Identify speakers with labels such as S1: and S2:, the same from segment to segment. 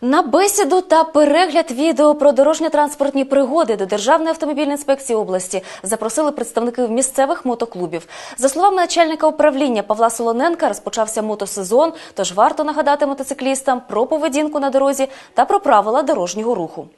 S1: На бесіду та перегляд відео про дорожньо-транспортні пригоди до Державної автомобільної інспекції області запросили представників місцевих мотоклубів. За словами начальника управління Павла Солоненка, розпочався мотосезон, тож варто нагадати мотоциклістам про поведінку на дорозі та про правила дорожнього руху.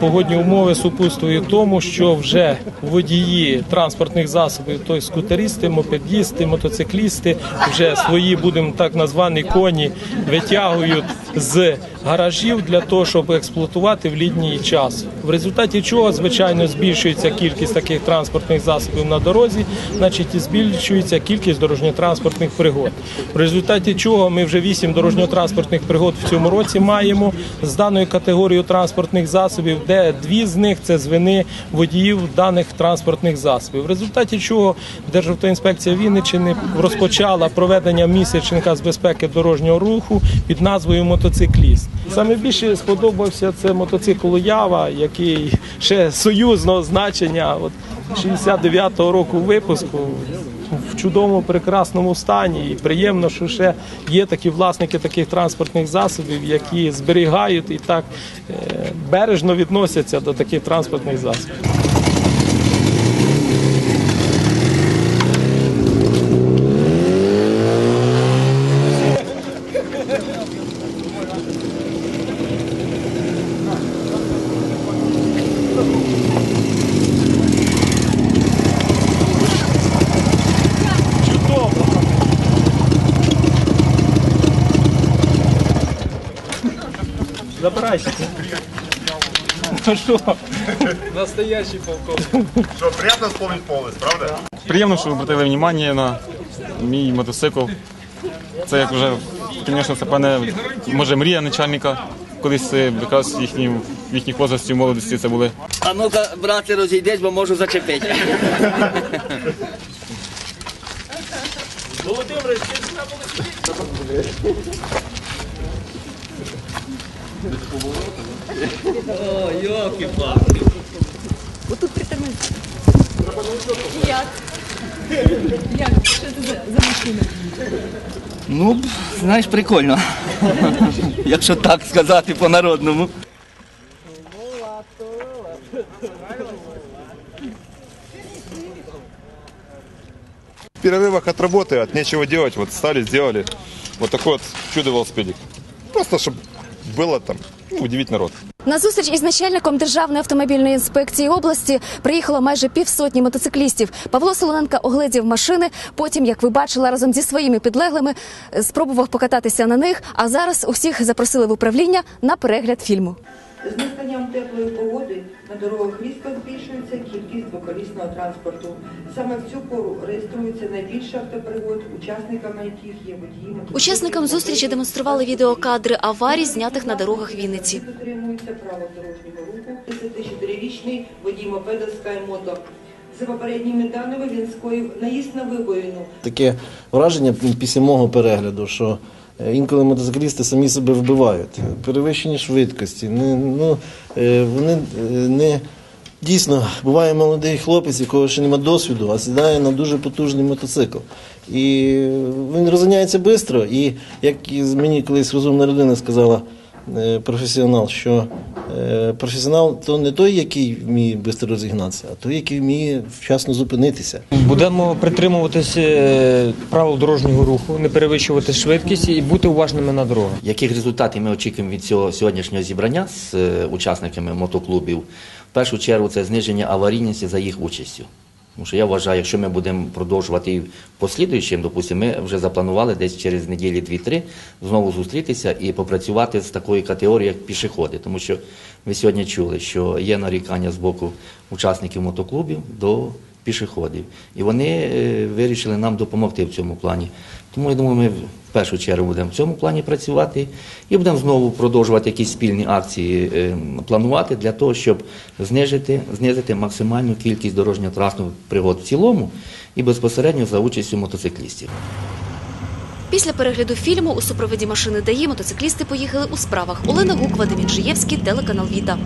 S2: Погодні умови супутствують тому, що вже водії транспортних засобів, тобто скутеристи, мопедісти, мотоциклісти, вже свої, будемо так названі коні, витягують з гаражів для того, щоб експлуатувати в літній час. В результаті чого, звичайно, збільшується кількість таких транспортних засобів на дорозі, значить і збільшується кількість дорожньо-транспортних пригод. В результаті чого ми вже вісім дорожньо-транспортних пригод в цьому році маємо з даною категорією транспортних засобів, де дві з них це звини водіїв даних транспортних засобів. В результаті чого Державтоінспекція Вінниччини розпочала проведення місячника з безпеки дорожнього руху під назвою Мотоцикліст. Саме більше сподобався це мотоцикл Ява, який ще союзного значення. От 69-го року випуску в чудовому прекрасному стані. І приємно, що ще є такі власники таких транспортних засобів, які зберігають і так е, бережно відносяться до таких транспортних засобів. Забирайся. Ну що? Настоящий полковник.
S3: Что, приятно вспомнить полость, правда?
S4: Приємно, що ви обратили увагу на мій мотоцикл. Це як вже, звісно, це певне, може, мрія начальника. Колись якраз в їхній, в їхніх возрасті в молодості це були.
S5: А ну-ка, брате, розійдись, бо можу зачепити.
S2: Володимир,
S5: О, йоки-палки. Ну, знаєш, прикольно. Якщо так сказати по-народному.
S3: В перерывах от работы, от нечего делать, вот стали, сделали вот такой вот чудо-велосипедик. Просто, чтобы было там, ну, удивить народ.
S1: На зустріч із начальником Державної автомобільної інспекції області приїхало майже півсотні мотоциклістів. Павло Солоненка огледів машини. Потім, як ви бачили, разом зі своїми підлеглими е, спробував покататися на них. А зараз усіх запросили в управління на перегляд фільму.
S6: Теплої погоди на дорогах різко збільшується кількість двоколісного транспорту. Саме в цю пору реєструється найбільше автопригод, учасниками яких є водії.
S1: Учасникам зустрічі демонстрували відеокадри аварій, знятих на дорогах Вінниці.
S6: Дотримуються правил дорожнього руху. 34-річний водій мопеда Скаймото. За попередніми даними він скоїв наїзд на вибоїну.
S7: таке враження після мого перегляду, що інколи мотоциклісти самі себе вбивають. Перевищені швидкості. Не, ну, е, вони е, не дійсно буває молодий хлопець, якого ще немає досвіду, а сідає на дуже потужний мотоцикл. І він розганяється швидко. І як мені колись розумна людина сказала, е, професіонал, що е, професіонал то не той, який вміє швидко розігнатися, а той, який вміє вчасно зупинитися.
S8: Будемо притримуватися е, правил дорожнього руху, не перевищувати швидкість і бути уважними на дорогах.
S5: Яких результатів ми очікуємо від цього сьогоднішнього зібрання з е, учасниками мотоклубів? В першу чергу це зниження аварійності за їх участю. Тому що я вважаю, якщо ми будемо продовжувати і послідуючим, допустимо, ми вже запланували десь через неділі 2-3 знову зустрітися і попрацювати з такою категорією, як пішоходи. Тому що ми сьогодні чули, що є нарікання з боку учасників мотоклубів до пішоходів. І вони е, вирішили нам допомогти в цьому плані. Тому я думаю, ми в першу чергу будемо в цьому плані працювати і будемо знову продовжувати якісь спільні акції е, планувати для того, щоб знижити, знизити максимальну кількість дорожньо-транспортних пригод в цілому і безпосередньо за участю мотоциклістів.
S1: Після перегляду фільму у супроводі машини ДАІ мотоциклісти поїхали у справах. Олена Гук, Вадим Інжиєвський, телеканал Віта.